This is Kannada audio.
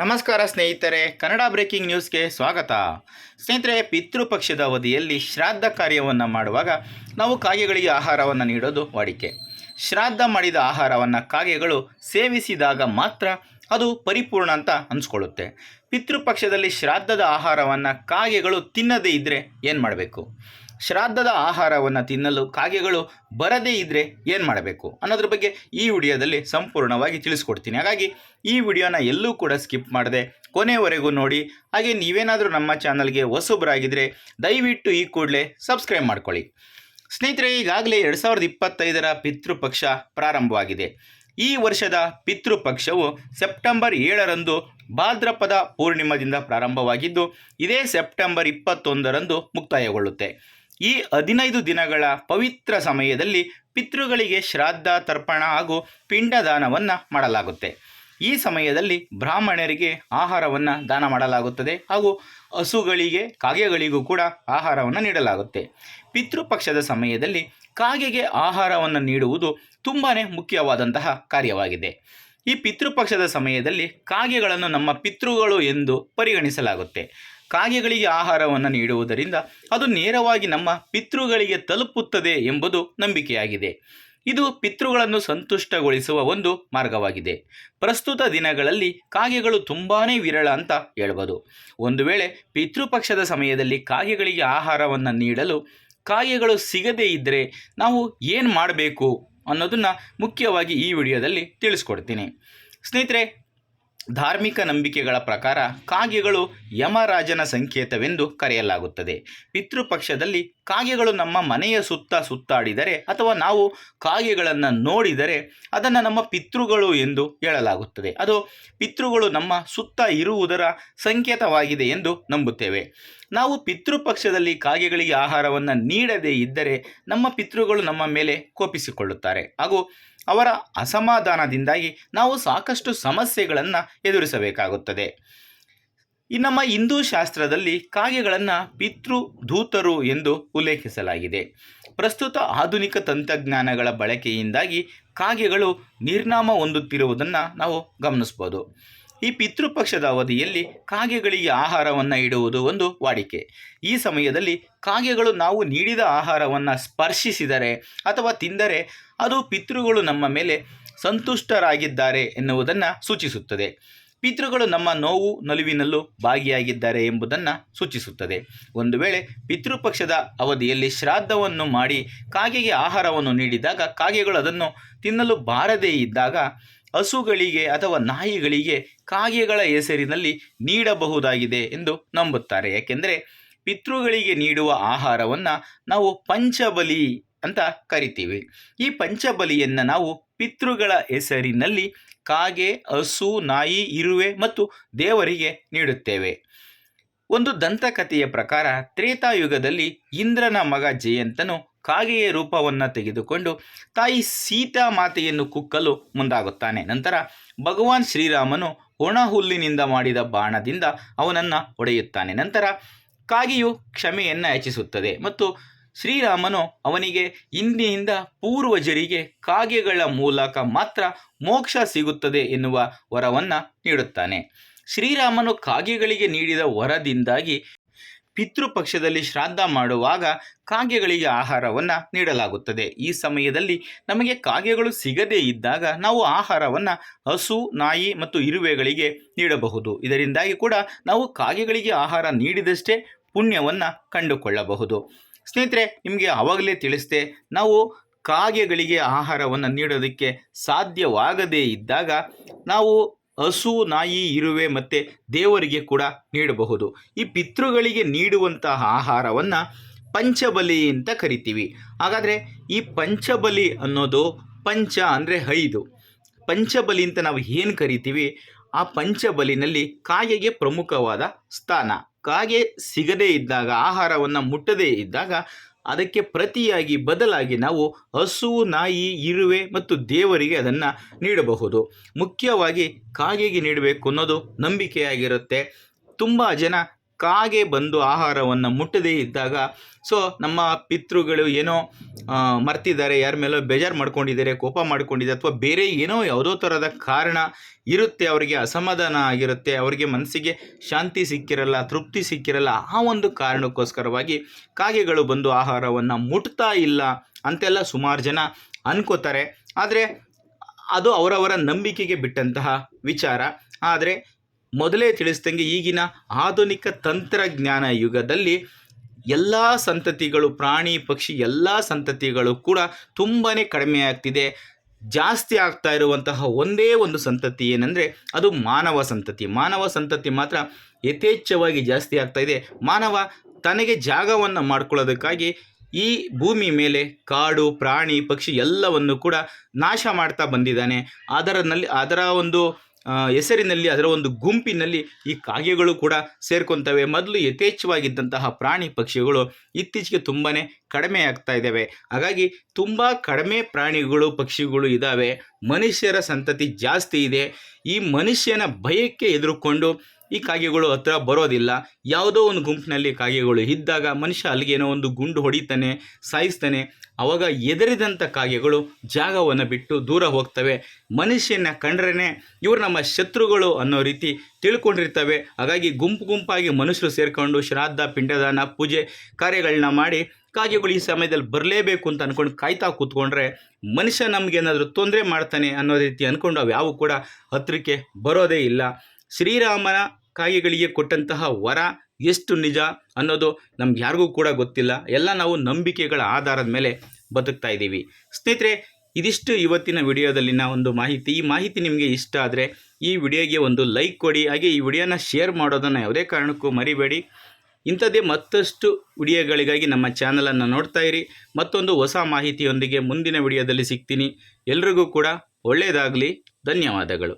ನಮಸ್ಕಾರ ಸ್ನೇಹಿತರೆ, ಕನ್ನಡ ಬ್ರೇಕಿಂಗ್ ನ್ಯೂಸ್ಗೆ ಸ್ವಾಗತ. ಸ್ನೇಹಿತರೆ, ಪಿತೃಪಕ್ಷದ ಅವಧಿಯಲ್ಲಿ ಶ್ರಾದ್ದ ಕಾರ್ಯವನ್ನು ಮಾಡುವಾಗ ನಾವು ಕಾಗೆಗಳಿಗೆ ಆಹಾರವನ್ನು ನೀಡೋದು ವಾಡಿಕೆ. ಶ್ರಾದ್ದ ಮಾಡಿದ ಆಹಾರವನ್ನು ಕಾಗೆಗಳು ಸೇವಿಸಿದಾಗ ಮಾತ್ರ ಅದು ಪರಿಪೂರ್ಣ ಅಂತ ಅನಿಸ್ಕೊಳ್ಳುತ್ತೆ. ಪಿತೃಪಕ್ಷದಲ್ಲಿ ಶ್ರಾದ್ದದ ಆಹಾರವನ್ನು ಕಾಗೆಗಳು ತಿನ್ನದೇ ಇದ್ದರೆ ಏನು ಮಾಡಬೇಕು? ಶ್ರಾದ್ದದ ಆಹಾರವನ್ನು ತಿನ್ನಲು ಕಾಗೆಗಳು ಬರದೇ ಇದ್ದರೆ ಏನು ಮಾಡಬೇಕು ಅನ್ನೋದ್ರ ಬಗ್ಗೆ ಈ ವಿಡಿಯೋದಲ್ಲಿ ಸಂಪೂರ್ಣವಾಗಿ ತಿಳಿಸ್ಕೊಡ್ತೀನಿ. ಹಾಗಾಗಿ ಈ ವಿಡಿಯೋನ ಎಲ್ಲೂ ಕೂಡ ಸ್ಕಿಪ್ ಮಾಡದೆ ಕೊನೆವರೆಗೂ ನೋಡಿ. ಹಾಗೆ ನೀವೇನಾದರೂ ನಮ್ಮ ಚಾನಲ್ಗೆ ಹೊಸೊಬ್ಬರಾಗಿದ್ದರೆ ದಯವಿಟ್ಟು ಈ ಕೂಡಲೇ ಸಬ್ಸ್ಕ್ರೈಬ್ ಮಾಡ್ಕೊಳ್ಳಿ. ಸ್ನೇಹಿತರೆ, ಈಗಾಗಲೇ ಎರಡು ಸಾವಿರದ ಇಪ್ಪತ್ತೈದರ ಪಿತೃಪಕ್ಷ ಪ್ರಾರಂಭವಾಗಿದೆ. ಈ ವರ್ಷದ ಪಿತೃಪಕ್ಷವು ಸೆಪ್ಟೆಂಬರ್ ಏಳರಂದು ಭಾದ್ರಪದ ಪೂರ್ಣಿಮದಿಂದ ಪ್ರಾರಂಭವಾಗಿದ್ದು, ಇದೇ ಸೆಪ್ಟೆಂಬರ್ ಇಪ್ಪತ್ತೊಂದರಂದು ಮುಕ್ತಾಯಗೊಳ್ಳುತ್ತೆ. ಈ ಹದಿನೈದು ದಿನಗಳ ಪವಿತ್ರ ಸಮಯದಲ್ಲಿ ಪಿತೃಗಳಿಗೆ ಶ್ರಾದ್ದ ತರ್ಪಣ ಹಾಗೂ ಪಿಂಡದಾನವನ್ನು ಮಾಡಲಾಗುತ್ತೆ. ಈ ಸಮಯದಲ್ಲಿ ಬ್ರಾಹ್ಮಣರಿಗೆ ಆಹಾರವನ್ನು ದಾನ ಮಾಡಲಾಗುತ್ತದೆ ಹಾಗೂ ಹಸುಗಳಿಗೆ, ಕಾಗೆಗಳಿಗೂ ಕೂಡ ಆಹಾರವನ್ನು ನೀಡಲಾಗುತ್ತೆ. ಪಿತೃಪಕ್ಷದ ಸಮಯದಲ್ಲಿ ಕಾಗೆಗೆ ಆಹಾರವನ್ನು ನೀಡುವುದು ತುಂಬಾ ಮುಖ್ಯವಾದಂತಹ ಕಾರ್ಯವಾಗಿದೆ. ಈ ಪಿತೃಪಕ್ಷದ ಸಮಯದಲ್ಲಿ ಕಾಗೆಗಳನ್ನು ನಮ್ಮ ಪಿತೃಗಳು ಎಂದು ಪರಿಗಣಿಸಲಾಗುತ್ತೆ. ಕಾಗೆಗಳಿಗೆ ಆಹಾರವನ್ನು ನೀಡುವುದರಿಂದ ಅದು ನೇರವಾಗಿ ನಮ್ಮ ಪಿತೃಗಳಿಗೆ ತಲುಪುತ್ತದೆ ಎಂಬುದು ನಂಬಿಕೆಯಾಗಿದೆ. ಇದು ಪಿತೃಗಳನ್ನು ಸಂತುಷ್ಟಗೊಳಿಸುವ ಒಂದು ಮಾರ್ಗವಾಗಿದೆ. ಪ್ರಸ್ತುತ ದಿನಗಳಲ್ಲಿ ಕಾಗೆಗಳು ತುಂಬಾ ವಿರಳ ಅಂತ ಹೇಳ್ಬೋದು. ಒಂದು ವೇಳೆ ಪಿತೃಪಕ್ಷದ ಸಮಯದಲ್ಲಿ ಕಾಗೆಗಳಿಗೆ ಆಹಾರವನ್ನು ನೀಡಲು ಕಾಗೆಗಳು ಸಿಗದೇ ಇದ್ದರೆ ನಾವು ಏನು ಮಾಡಬೇಕು ಅನ್ನೋದನ್ನು ಮುಖ್ಯವಾಗಿ ಈ ವಿಡಿಯೋದಲ್ಲಿ ತಿಳಿಸ್ಕೊಡ್ತೀನಿ. ಸ್ನೇಹಿತರೆ ಧಾರ್ಮಿಕ ನಂಬಿಕೆಗಳ ಪ್ರಕಾರ ಕಾಗೆಗಳು ಯಮರಾಜನ ಸಂಕೇತವೆಂದು ಕರೆಯಲಾಗುತ್ತದೆ. ಪಿತೃಪಕ್ಷದಲ್ಲಿ ಕಾಗೆಗಳು ನಮ್ಮ ಮನೆಯ ಸುತ್ತ ಸುತ್ತಾಡಿದರೆ ಅಥವಾ ನಾವು ಕಾಗೆಗಳನ್ನು ನೋಡಿದರೆ ಅದನ್ನು ನಮ್ಮ ಪಿತೃಗಳು ಎಂದು ಹೇಳಲಾಗುತ್ತದೆ. ಅದು ಪಿತೃಗಳು ನಮ್ಮ ಸುತ್ತ ಇರುವುದರ ಸಂಕೇತವಾಗಿದೆ ಎಂದು ನಂಬುತ್ತೇವೆ. ನಾವು ಪಿತೃಪಕ್ಷದಲ್ಲಿ ಕಾಗೆಗಳಿಗೆ ಆಹಾರವನ್ನು ನೀಡದೇ ಇದ್ದರೆ ನಮ್ಮ ಪಿತೃಗಳು ನಮ್ಮ ಮೇಲೆ ಕೋಪಿಸಿಕೊಳ್ಳುತ್ತಾರೆ. ಹಾಗೂ ಅವರ ಅಸಮಾಧಾನದಿಂದಾಗಿ ನಾವು ಸಾಕಷ್ಟು ಸಮಸ್ಯೆಗಳನ್ನು ಎದುರಿಸಬೇಕಾಗುತ್ತದೆ. ಈ ನಮ್ಮ ಹಿಂದೂ ಶಾಸ್ತ್ರದಲ್ಲಿ ಕಾಗೆಗಳನ್ನು ಪಿತೃ ದೂತರು ಎಂದು ಉಲ್ಲೇಖಿಸಲಾಗಿದೆ. ಪ್ರಸ್ತುತ ಆಧುನಿಕ ತಂತ್ರಜ್ಞಾನಗಳ ಬಳಕೆಯಿಂದಾಗಿ ಕಾಗೆಗಳು ನಿರ್ನಾಮ ಹೊಂದುತ್ತಿರುವುದನ್ನು ನಾವು ಗಮನಿಸ್ಬೋದು. ಈ ಪಿತೃಪಕ್ಷದ ಅವಧಿಯಲ್ಲಿ ಕಾಗೆಗಳಿಗೆ ಆಹಾರವನ್ನು ಇಡುವುದು ಒಂದು ವಾಡಿಕೆ. ಈ ಸಮಯದಲ್ಲಿ ಕಾಗೆಗಳು ನಾವು ನೀಡಿದ ಆಹಾರವನ್ನು ಸ್ಪರ್ಶಿಸಿದರೆ ಅಥವಾ ತಿಂದರೆ ಅದು ಪಿತೃಗಳು ನಮ್ಮ ಮೇಲೆ ಸಂತುಷ್ಟರಾಗಿದ್ದಾರೆ ಎನ್ನುವುದನ್ನು ಸೂಚಿಸುತ್ತದೆ. ಪಿತೃಗಳು ನಮ್ಮ ನೋವು ನಲಿವಿನಲ್ಲೂ ಭಾಗಿಯಾಗಿದ್ದಾರೆ ಎಂಬುದನ್ನು ಸೂಚಿಸುತ್ತದೆ. ಒಂದು ವೇಳೆ ಪಿತೃಪಕ್ಷದ ಅವಧಿಯಲ್ಲಿ ಶ್ರಾದ್ದವನ್ನು ಮಾಡಿ ಕಾಗೆಗೆ ಆಹಾರವನ್ನು ನೀಡಿದಾಗ ಕಾಗೆಗಳು ಅದನ್ನು ತಿನ್ನಲು ಬಾರದೇ ಇದ್ದಾಗ ಹಸುಗಳಿಗೆ ಅಥವಾ ನಾಯಿಗಳಿಗೆ ಕಾಗೆಗಳ ಹೆಸರಿನಲ್ಲಿ ನೀಡಬಹುದಾಗಿದೆ ಎಂದು ನಂಬುತ್ತಾರೆ. ಯಾಕೆಂದರೆ ಪಿತೃಗಳಿಗೆ ನೀಡುವ ಆಹಾರವನ್ನು ನಾವು ಪಂಚಬಲಿ ಅಂತ ಕರಿತೀವಿ. ಈ ಪಂಚಬಲಿಯನ್ನು ನಾವು ಪಿತೃಗಳ ಹೆಸರಿನಲ್ಲಿ ಕಾಗೆ, ಹಸು, ನಾಯಿ, ಇರುವೆ ಮತ್ತು ದೇವರಿಗೆ ನೀಡುತ್ತೇವೆ. ಒಂದು ದಂತಕಥೆಯ ಪ್ರಕಾರ ತ್ರೇತಾಯುಗದಲ್ಲಿ ಇಂದ್ರನ ಮಗ ಜಯಂತನು ಕಾಗೆಯ ರೂಪವನ್ನು ತೆಗೆದುಕೊಂಡು ತಾಯಿ ಸೀತಾ ಮಾತೆಯನ್ನು ಕುಕ್ಕಲು ಮುಂದಾಗುತ್ತಾನೆ. ನಂತರ ಭಗವಾನ್ ಶ್ರೀರಾಮನು ಒಣ ಹುಲ್ಲಿನಿಂದ ಮಾಡಿದ ಬಾಣದಿಂದ ಅವನನ್ನು ಹೊಡೆಯುತ್ತಾನೆ. ನಂತರ ಕಾಗೆಯು ಕ್ಷಮೆಯನ್ನು ಯಾಚಿಸುತ್ತದೆ ಮತ್ತು ಶ್ರೀರಾಮನು ಅವನಿಗೆ ಇಂದಿನಿಂದ ಪೂರ್ವಜರಿಗೆ ಕಾಗೆಗಳ ಮೂಲಕ ಮಾತ್ರ ಮೋಕ್ಷ ಸಿಗುತ್ತದೆ ಎನ್ನುವ ವರವನ್ನು ನೀಡುತ್ತಾನೆ. ಶ್ರೀರಾಮನು ಕಾಗೆಗಳಿಗೆ ನೀಡಿದ ವರದಿಂದಾಗಿ ಪಿತೃಪಕ್ಷದಲ್ಲಿ ಶ್ರಾದ್ದ ಮಾಡುವಾಗ ಕಾಗೆಗಳಿಗೆ ಆಹಾರವನ್ನು ನೀಡಲಾಗುತ್ತದೆ. ಈ ಸಮಯದಲ್ಲಿ ನಮಗೆ ಕಾಗೆಗಳು ಸಿಗದೇ ಇದ್ದಾಗ ನಾವು ಆಹಾರವನ್ನು ಹಸು, ನಾಯಿ ಮತ್ತು ಇರುವೆಗಳಿಗೆ ನೀಡಬಹುದು. ಇದರಿಂದಾಗಿ ಕೂಡ ನಾವು ಕಾಗೆಗಳಿಗೆ ಆಹಾರ ನೀಡಿದಷ್ಟೇ ಪುಣ್ಯವನ್ನು ಕಂಡುಕೊಳ್ಳಬಹುದು. ಸ್ನೇಹಿತರೆ, ನಿಮಗೆ ಆವಾಗಲೇ ತಿಳಿಸಿದೆ, ನಾವು ಕಾಗೆಗಳಿಗೆ ಆಹಾರವನ್ನು ನೀಡೋದಕ್ಕೆ ಸಾಧ್ಯವಾಗದೇ ಇದ್ದಾಗ ನಾವು ಹಸು ನಾಯಿ ಇರುವೆ ಮತ್ತು ದೇವರಿಗೆ ಕೂಡ ನೀಡಬಹುದು. ಈ ಪಿತೃಗಳಿಗೆ ನೀಡುವಂತಹ ಆಹಾರವನ್ನು ಪಂಚಬಲಿ ಅಂತ ಕರಿತೀವಿ. ಹಾಗಾದರೆ ಈ ಪಂಚಬಲಿ ಅನ್ನೋದು ಪಂಚ ಅಂದರೆ ಐದು. ಪಂಚಬಲಿ ಅಂತ ನಾವು ಏನು ಕರಿತೀವಿ? ಆ ಪಂಚಬಲಿನಲ್ಲಿ ಕಾಯಿಗೆ ಪ್ರಮುಖವಾದ ಸ್ಥಾನ. ಕಾಗೆ ಸಿಗದೇ ಇದ್ದಾಗ, ಆಹಾರವನ್ನು ಮುಟ್ಟದೇ ಇದ್ದಾಗ, ಅದಕ್ಕೆ ಪ್ರತಿಯಾಗಿ ಬದಲಾಗಿ ನಾವು ಹಸು, ನಾಯಿ, ಇರುವೆ ಮತ್ತು ದೇವರಿಗೆ ಅದನ್ನು ನೀಡಬಹುದು. ಮುಖ್ಯವಾಗಿ ಕಾಗೆಗೆ ನೀಡಬೇಕು ಅನ್ನೋದು ನಂಬಿಕೆಯಾಗಿರುತ್ತೆ. ತುಂಬ ಜನ ಕಾಗೆ ಬಂದು ಆಹಾರವನ್ನು ಮುಟ್ಟದೇ ಇದ್ದಾಗ, ಸೊ ನಮ್ಮ ಪಿತೃಗಳು ಏನೋ ಮರ್ತಿದ್ದಾರೆ, ಯಾರ ಮೇಲೋ ಬೇಜಾರು ಮಾಡ್ಕೊಂಡಿದ್ದಾರೆ, ಕೋಪ ಮಾಡ್ಕೊಂಡಿದ್ದಾರೆ, ಅಥವಾ ಬೇರೆ ಏನೋ ಯಾವುದೋ ಥರದ ಕಾರಣ ಇರುತ್ತೆ, ಅವರಿಗೆ ಅಸಮಾಧಾನ ಆಗಿರುತ್ತೆ, ಅವರಿಗೆ ಮನಸ್ಸಿಗೆ ಶಾಂತಿ ಸಿಕ್ಕಿರಲ್ಲ, ತೃಪ್ತಿ ಸಿಕ್ಕಿರಲ್ಲ, ಆ ಒಂದು ಕಾರಣಕ್ಕೋಸ್ಕರವಾಗಿ ಕಾಗೆಗಳು ಬಂದು ಆಹಾರವನ್ನು ಮುಟ್ತಾ ಇಲ್ಲ ಅಂತೆಲ್ಲ ಸುಮಾರು ಜನ ಅನ್ಕೋತಾರೆ. ಆದರೆ ಅದು ಅವರವರ ನಂಬಿಕೆಗೆ ಬಿಟ್ಟಂತಹ ವಿಚಾರ. ಆದರೆ ಮೊದಲೇ ತಿಳಿಸ್ದಂಗೆ ಈಗಿನ ಆಧುನಿಕ ತಂತ್ರಜ್ಞಾನ ಯುಗದಲ್ಲಿ ಎಲ್ಲ ಸಂತತಿಗಳು, ಪ್ರಾಣಿ, ಪಕ್ಷಿ, ಎಲ್ಲ ಸಂತತಿಗಳು ಕೂಡ ತುಂಬಾ ಕಡಿಮೆ ಆಗ್ತಿದೆ. ಜಾಸ್ತಿ ಆಗ್ತಾ ಇರುವಂತಹ ಒಂದೇ ಒಂದು ಸಂತತಿ ಏನಂದರೆ ಅದು ಮಾನವ ಸಂತತಿ. ಮಾನವ ಸಂತತಿ ಮಾತ್ರ ಯಥೇಚ್ಛವಾಗಿ ಜಾಸ್ತಿ ಆಗ್ತಾ ಇದೆ. ಮಾನವ ತನಗೆ ಜಾಗವನ್ನು ಮಾಡ್ಕೊಳ್ಳೋದಕ್ಕಾಗಿ ಈ ಭೂಮಿ ಮೇಲೆ ಕಾಡು, ಪ್ರಾಣಿ, ಪಕ್ಷಿ ಎಲ್ಲವನ್ನು ಕೂಡ ನಾಶ ಮಾಡ್ತಾ ಬಂದಿದ್ದಾನೆ. ಅದರಲ್ಲಿ ಅದರ ಒಂದು ಹೆಸರಿನಲ್ಲಿ ಅದರ ಒಂದು ಗುಂಪಿನಲ್ಲಿ ಈ ಕಾಗೆಗಳು ಕೂಡ ಸೇರ್ಕೊತವೆ. ಮೊದಲು ಯಥೇಚ್ಛವಾಗಿದ್ದಂತಹ ಪ್ರಾಣಿ ಪಕ್ಷಿಗಳು ಇತ್ತೀಚೆಗೆ ತುಂಬಾ ಕಡಿಮೆ ಆಗ್ತಾ ಇದ್ದಾವೆ. ಹಾಗಾಗಿ ತುಂಬ ಕಡಿಮೆ ಪ್ರಾಣಿಗಳು, ಪಕ್ಷಿಗಳು ಇದ್ದಾವೆ. ಮನುಷ್ಯರ ಸಂತತಿ ಜಾಸ್ತಿ ಇದೆ. ಈ ಮನುಷ್ಯನ ಭಯಕ್ಕೆ ಎದುರುಕೊಂಡು ಈ ಕಾಗೆಗಳು ಹತ್ರ ಬರೋದಿಲ್ಲ. ಯಾವುದೋ ಒಂದು ಗುಂಪಿನಲ್ಲಿ ಕಾಗೆಗಳು ಇದ್ದಾಗ ಮನುಷ್ಯ ಅಲ್ಲಿಗೇನೋ ಒಂದು ಗುಂಡು ಹೊಡಿತಾನೆ, ಸಾಯಿಸ್ತಾನೆ. ಅವಾಗ ಎದರಿದಂಥ ಕಾಗೆಗಳು ಜಾಗವನ್ನು ಬಿಟ್ಟು ದೂರ ಹೋಗ್ತವೆ. ಮನುಷ್ಯನ ಕಂಡ್ರೇ ಇವರು ನಮ್ಮ ಶತ್ರುಗಳು ಅನ್ನೋ ರೀತಿ ತಿಳ್ಕೊಂಡಿರ್ತವೆ. ಹಾಗಾಗಿ ಗುಂಪು ಗುಂಪಾಗಿ ಮನುಷ್ಯರು ಸೇರಿಕೊಂಡು ಶ್ರಾದ್ದ, ಪಿಂಡದಾನ, ಪೂಜೆ ಕಾರ್ಯಗಳನ್ನ ಮಾಡಿ ಕಾಗೆಗಳು ಈ ಸಮಯದಲ್ಲಿ ಬರಲೇಬೇಕು ಅಂತ ಅಂದ್ಕೊಂಡು ಕಾಯ್ತಾ ಕೂತ್ಕೊಂಡ್ರೆ ಮನುಷ್ಯ ನಮಗೇನಾದರೂ ತೊಂದರೆ ಮಾಡ್ತಾನೆ ಅನ್ನೋ ರೀತಿ ಅಂದ್ಕೊಂಡು ಅವು ಯಾವು ಕೂಡ ಹತ್ತಿರಕ್ಕೆ ಬರೋದೇ ಇಲ್ಲ. ಶ್ರೀರಾಮನ ಕಾಗೆಗಳಿಗೆ ಕೊಟ್ಟಂತಹ ವರ ಎಷ್ಟು ನಿಜ ಅನ್ನೋದು ನಮ್ಗೆ ಯಾರಿಗೂ ಕೂಡ ಗೊತ್ತಿಲ್ಲ. ಎಲ್ಲ ನಾವು ನಂಬಿಕೆಗಳ ಆಧಾರದ ಮೇಲೆ ಬದುಕ್ತಾ ಇದ್ದೀವಿ. ಸ್ನೇಹಿತರೆ, ಇದಿಷ್ಟು ಇವತ್ತಿನ ವಿಡಿಯೋದಲ್ಲಿನ ಒಂದು ಮಾಹಿತಿ. ಈ ಮಾಹಿತಿ ನಿಮಗೆ ಇಷ್ಟ ಆದರೆ ಈ ವಿಡಿಯೋಗೆ ಒಂದು ಲೈಕ್ ಕೊಡಿ, ಹಾಗೆ ಈ ವಿಡಿಯೋನ ಶೇರ್ ಮಾಡೋದನ್ನು ಯಾವುದೇ ಕಾರಣಕ್ಕೂ ಮರಿಬೇಡಿ. ಇಂಥದ್ದೇ ಮತ್ತಷ್ಟು ವಿಡಿಯೋಗಳಿಗಾಗಿ ನಮ್ಮ ಚಾನಲನ್ನು ನೋಡ್ತಾ ಇರಿ. ಮತ್ತೊಂದು ಹೊಸ ಮಾಹಿತಿಯೊಂದಿಗೆ ಮುಂದಿನ ವಿಡಿಯೋದಲ್ಲಿ ಸಿಗ್ತೀನಿ. ಎಲ್ರಿಗೂ ಕೂಡ ಒಳ್ಳೆಯದಾಗಲಿ. ಧನ್ಯವಾದಗಳು.